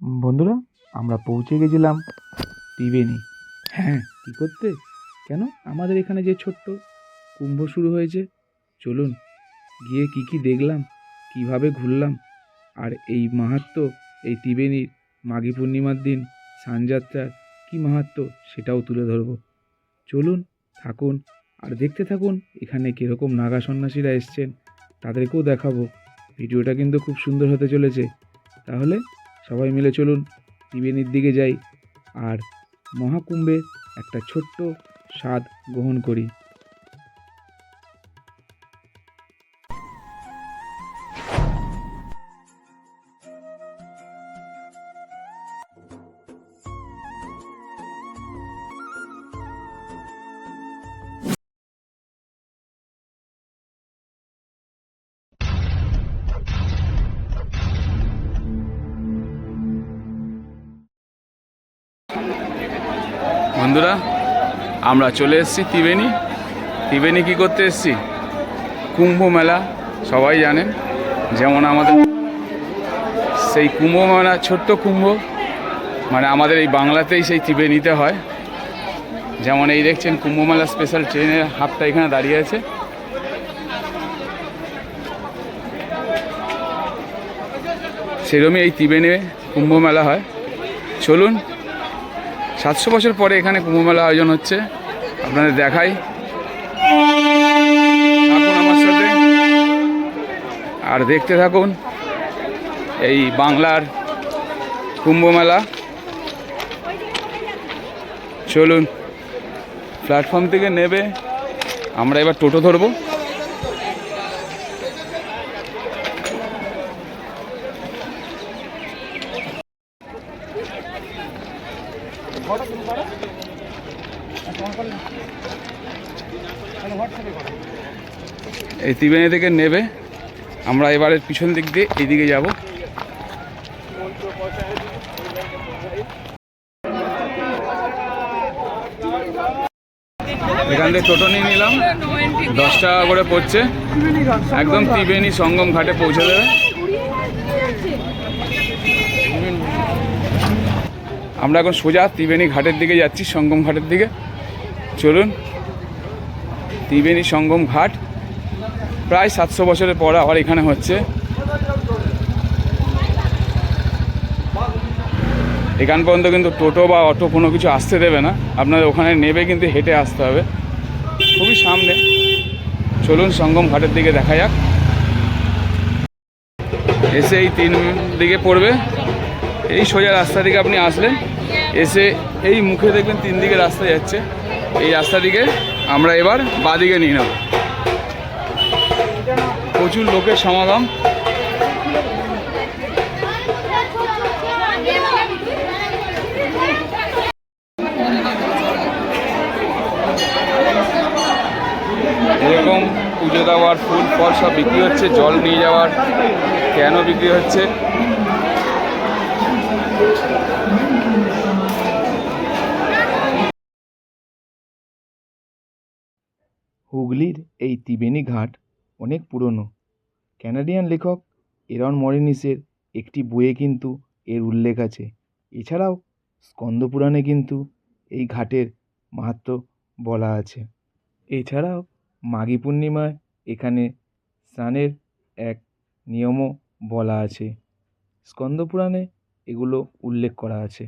বন্ধুরা আমরা পৌঁছে গেছিলাম ত্রিবেণী। হ্যাঁ। কী করতে? কেন? আমাদের এখানে যে ছোট্ট কুম্ভ শুরু হয়েছে। চলুন গিয়ে কি কি দেখলাম কীভাবে ঘুরলাম। আর এই মাহাত্ম্য এই ত্রিবেণীর মাঘী পূর্ণিমার দিন সানযাত্রার কী মাহাত্ম্য সেটাও তুলে ধরবো। চলুন থাকুন আর দেখতে থাকুন এখানে কীরকম নাগা সন্ন্যাসীরা এসছেন তাদেরকেও দেখাবো। ভিডিওটা কিন্তু খুব সুন্দর হতে চলেছে। তাহলে সবাই মিলে চলুন ত্রিবেণীর দিকে যাই আর মহাকুম্ভে একটা ছোট্ট স্বাদ গ্রহণ করি। আমরা চলে এসেছি ত্রিবেণী। ত্রিবেণী কী করতে এসেছি? কুম্ভ মেলা, সবাই জানেন। যেমন আমাদের সেই কুম্ভ মেলা, ছোট্ট কুম্ভ মানে আমাদের এই বাংলাতেই সেই ত্রিবেণীতে হয়। যেমন এই দেখছেন, কুম্ভ মেলা স্পেশাল ট্রেনের হাফটা এখানে দাঁড়িয়ে আছে। সেরকমই এই ত্রিবেণী কুম্ভ মেলা হয়। চলুন সাতশো বছর পরে এখানে কুম্ভ মেলা আয়োজন হচ্ছে। আপনাদের দেখাই। থাকুন আমার সাথে। আর দেখতে থাকুন এই বাংলার কুম্ভ মেলা চলুন প্ল্যাটফর্ম থেকে নেবে। আমরা এবার টোটো ধরবো। এই ত্রিবেণী থেকে নেবে। আমরা এবারে পিছন দিক দিয়ে এইদিকে যাব। এখান থেকে টোটো নিয়ে নিলাম। দশ টাকা করে পড়ছে। একদম ত্রিবেণী সঙ্গম ঘাটে পৌঁছে দেবে। আমরা এখন সোজা ত্রিবেণী ঘাটের দিকে যাচ্ছি, সঙ্গম ঘাটের দিকে। চলুন। ত্রিবেণী সঙ্গম ঘাট। প্রায় সাতশো বছরের পর আবার এখানে হচ্ছে। এখান পর্যন্ত কিন্তু টোটো বা অটো কোনো কিছু আসতে দেবে না। আপনাদের ওখানে নেবে কিন্তু হেঁটে আসতে হবে। খুবই সামনে। চলুন সঙ্গম ঘাটের দিকে দেখা যাক। এসে এই তিন দিকে পড়বে। এই সোজা রাস্তা দিকে আপনি আসলেন। এসে এই মুখে দেখবেন তিন দিকে রাস্তা যাচ্ছে। এই রাস্তা দিকে আমরা এবার বাদিকে নিয়ে নেব। প্রচুর লোকের সমাগম। এরকম পুজো দেওয়ার ফুল ফল সব বিক্রি হচ্ছে, জল নিয়ে যাওয়ার কেন বিক্রি হচ্ছে? হুগলির এই ত্রিবেণী ঘাট অনেক পুরনো। ক্যানাডিয়ান লেখক এরন মরিনিসের একটি বইয়ে কিন্তু এর উল্লেখ আছে। এছাড়াও স্কন্দপুরাণে কিন্তু এই ঘাটের মাহাত্ম্য বলা আছে। এছাড়াও মাঘী পূর্ণিমায় এখানে স্নানের এক নিয়মও বলা আছে। স্কন্দপুরাণে এগুলো উল্লেখ করা আছে।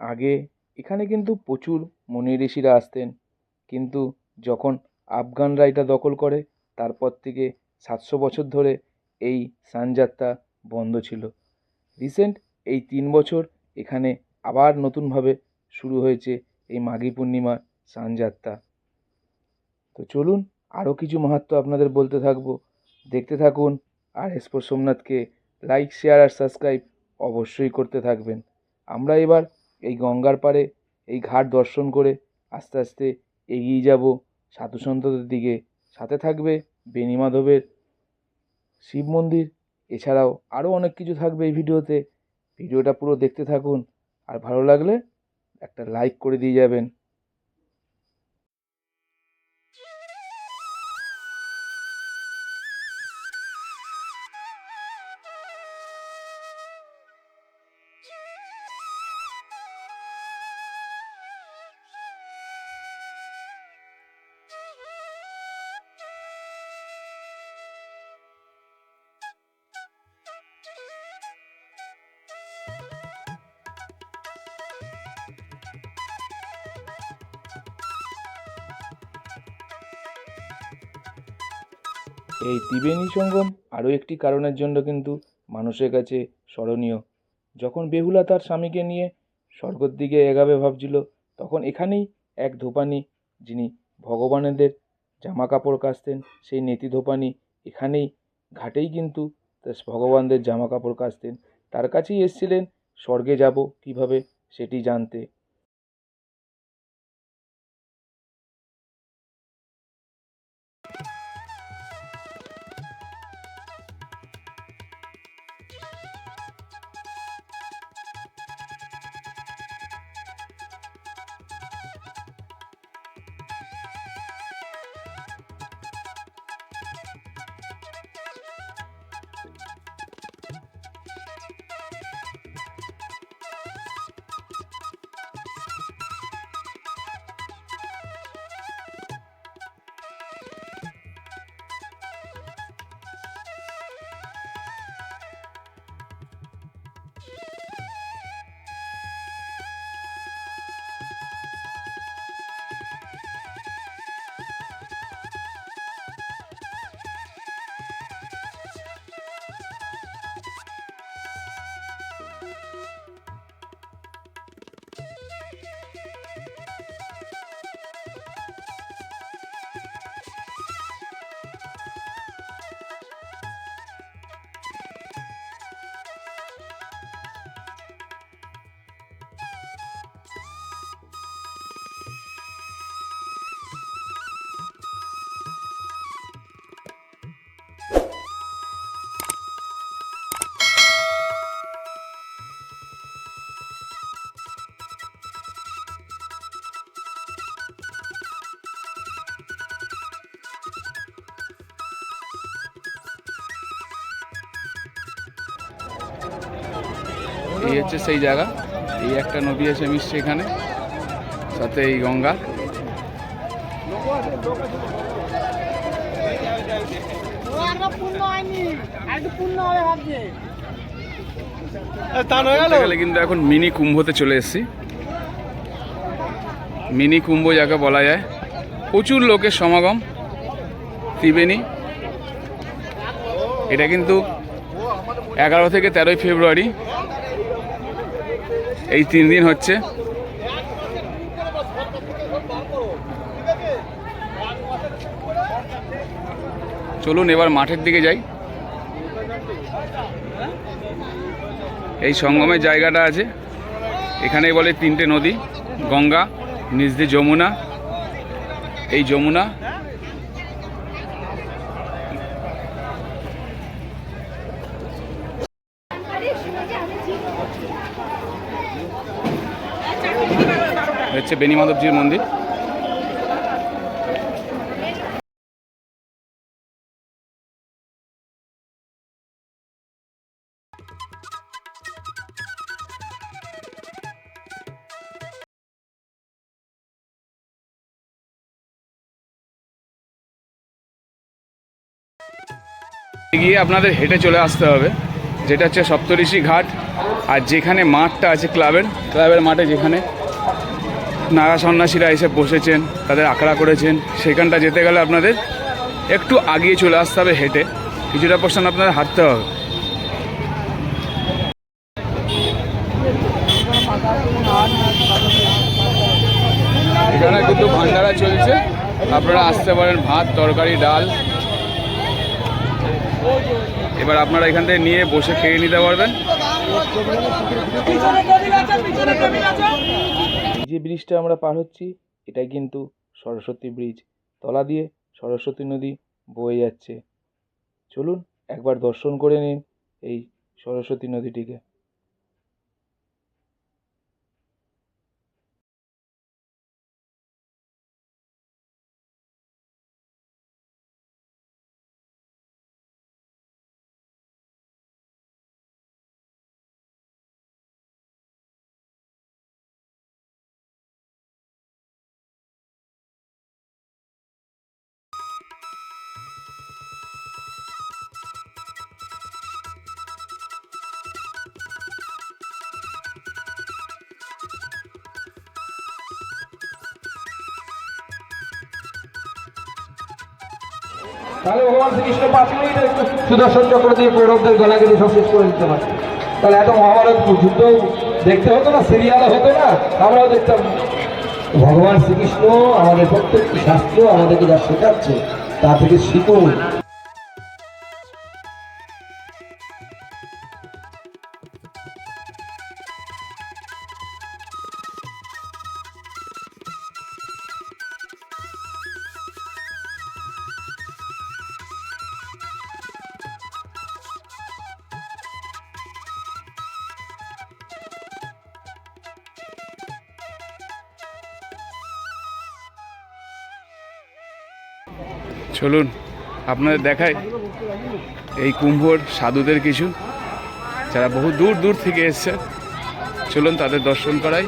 আগে এখানে কিন্তু প্রচুর মুনি ঋষিরা আসতেন, কিন্তু যখন আফগানরা এটা দখল করে তারপর থেকে সাতশো বছর ধরে এই সানযাত্রা বন্ধ ছিল। রিসেন্ট এই তিন বছর এখানে আবার নতুনভাবে শুরু হয়েছে এই মাঘী পূর্ণিমার স্নানযাত্রা তো চলুন আরও কিছু মাহাত্ম্য আপনাদের বলতে থাকব। দেখতে থাকুন আর এসপোর সোমনাথকে লাইক, শেয়ার আর সাবস্ক্রাইব অবশ্যই করতে থাকবেন। আমরা এবার এই গঙ্গার পাড়ে এই ঘাট দর্শন করে আস্তে আস্তে এগিয়ে যাব সাধু সন্তদের দিকে সাথে থাকবে বেণীমাধবের শিব মন্দির। এছাড়াও আরও অনেক কিছু থাকবে এই ভিডিওতে। ভিডিওটা পুরো দেখতে থাকুন। আর ভালো লাগলে একটা লাইক করে দিয়ে যাবেন। এই ত্রিবেণী সঙ্গম আরও একটি কারণের জন্য কিন্তু মানুষের কাছে স্মরণীয়। যখন বেহুলা তার স্বামীকে নিয়ে স্বর্গের দিকে এগাবে ভাবছিল, তখন এখানেই এক ধোপানি যিনি ভগবানেদের জামা কাপড় কাচতেন, সেই নেতি ধোপানি এখানেই ঘাটেই কিন্তু ভগবানদের জামা কাপড় কাচতেন। তার কাছেই এসেছিলেন, স্বর্গে যাব, কীভাবে সেটি জানতে। হচ্ছে সেই জায়গা। এই একটা নদী এসে মিশছে এখানে। সাথে এই গঙ্গা। কিন্তু এখন মিনি কুম্ভতে চলে এসেছি। মিনি কুম্ভ যাকে বলা যায়। প্রচুর লোকের সমাগম। ত্রিবেণী। এটা কিন্তু এগারো থেকে তেরোই ফেব্রুয়ারি। এই তিন দিন হচ্ছে। চলুন এবার মাঠের দিকে যাই। এই সঙ্গমের জায়গাটা আছে। এখানেই বলে তিনটে নদী, গঙ্গা নিজ দিয়ে যমুনা। এই যমুনা হচ্ছে বেনিমাধবজির মন্দির। গিয়ে আপনাদের হেঁটে চলে আসতে হবে, যেটা হচ্ছে সপ্তঋষি ঘাট। আর যেখানে মাঠটা আছে ক্লাবের ক্লাবের মাঠে যেখানে নাগা সন্ন্যাসীরা এসে বসেছেন, তাদের আখড়া করেছেন। সেখানটা যেতে গেলে আপনাদের একটু আগিয়ে চলে আসতে হবে হেঁটে। কিছুটা পোর্শন আপনাদের হাঁটতে হবে। এখানে কিন্তু ভান্ডারা চলছে। আপনারা আসতে পারেন ভাত, তরকারি, ডাল। এবার আপনারা এখান থেকে নিয়ে বসে খেয়ে নিতে পারবেন। যে ব্রিজটা আমরা পার হচ্ছি, এটাই কিন্তু সরস্বতী ব্রিজ। তলা দিয়ে সরস্বতী নদী বয়ে যাচ্ছে। চলুন একবার দর্শন করে নিন এই সরস্বতী নদীটিকে। তাহলে ভগবান শ্রীকৃষ্ণ পাঁচ মিনিটে সুদর্শন চক্র দিয়ে কৌরবদের গেলে সব শেষ করে দিতে পারে। তাহলে এত মহাভারত যুদ্ধ দেখতে হতো না, সিরিয়ালে হতো না, আমরাও দেখতাম। ভগবান শ্রীকৃষ্ণ আমাদের প্রত্যেকটি শাস্ত্র আমাদেরকে যা শেখাচ্ছে, তা থেকে শিখুন। চলুন আপনাদের দেখাই এই কুম্ভর সাধুদের কিছু, যারা বহু দূর দূর থেকে এসছে চলুন তাদের দর্শন করাই।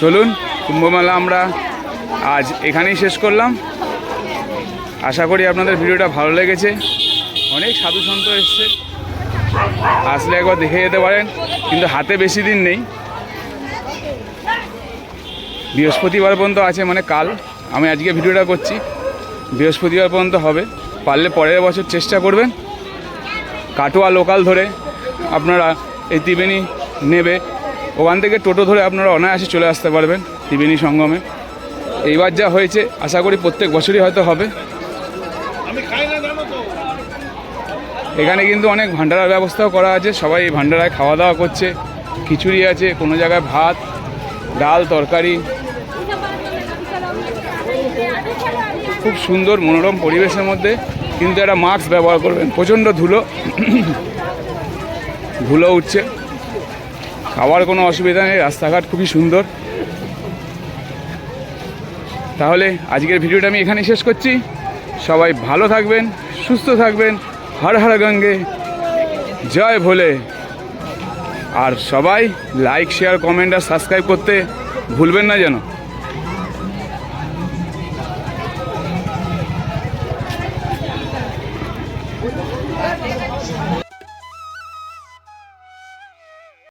চলুন, কুম্ভমেলা আমরা আজ এখানেই শেষ করলাম। আশা করি আপনাদের ভিডিওটা ভালো লেগেছে। অনেক সাধু সন্ত এসছে। আসলে একবার দেখে যেতে পারেন, কিন্তু হাতে বেশি দিন নেই। বৃহস্পতিবার পর্যন্ত আছে মানে কাল। আমি আজকে ভিডিওটা করছি। বৃহস্পতিবার পর্যন্ত হবে। পারলে পরের বছর চেষ্টা করবেন। কাটোয়া লোকাল ধরে আপনারা এই ত্রিবেণী নেবে। ওখান থেকে টোটো ধরে আপনারা অনায়াসে চলে আসতে পারবেন ত্রিবেণী সঙ্গমে। এইবার যা হয়েছে, আশা করি প্রত্যেক বছরই হয়তো হবে। এখানে কিন্তু অনেক ভান্ডারার ব্যবস্থাও করা আছে। সবাই এই ভান্ডারায় খাওয়া দাওয়া করছে। খিচুড়ি আছে, কোনো জায়গায় ভাত, ডাল, তরকারি। খুব সুন্দর মনোরম পরিবেশের মধ্যে কিন্তু একটা মাস্ক ব্যবহার করবেন। প্রচণ্ড ধুলো। ধুলো উঠছে। খাওয়ার কোনো অসুবিধা নেই, রাস্তাঘাট খুবই সুন্দর। তাহলে আজকের ভিডিওটা আমি এখানেই শেষ করছি। সবাই ভালো থাকবেন, সুস্থ থাকবেন, হর হর গঙ্গে, জয় ভোলে। আর সবাই লাইক শেয়ার কমেন্ট আর সাবস্ক্রাইব করতে ভুলবেন না যেন।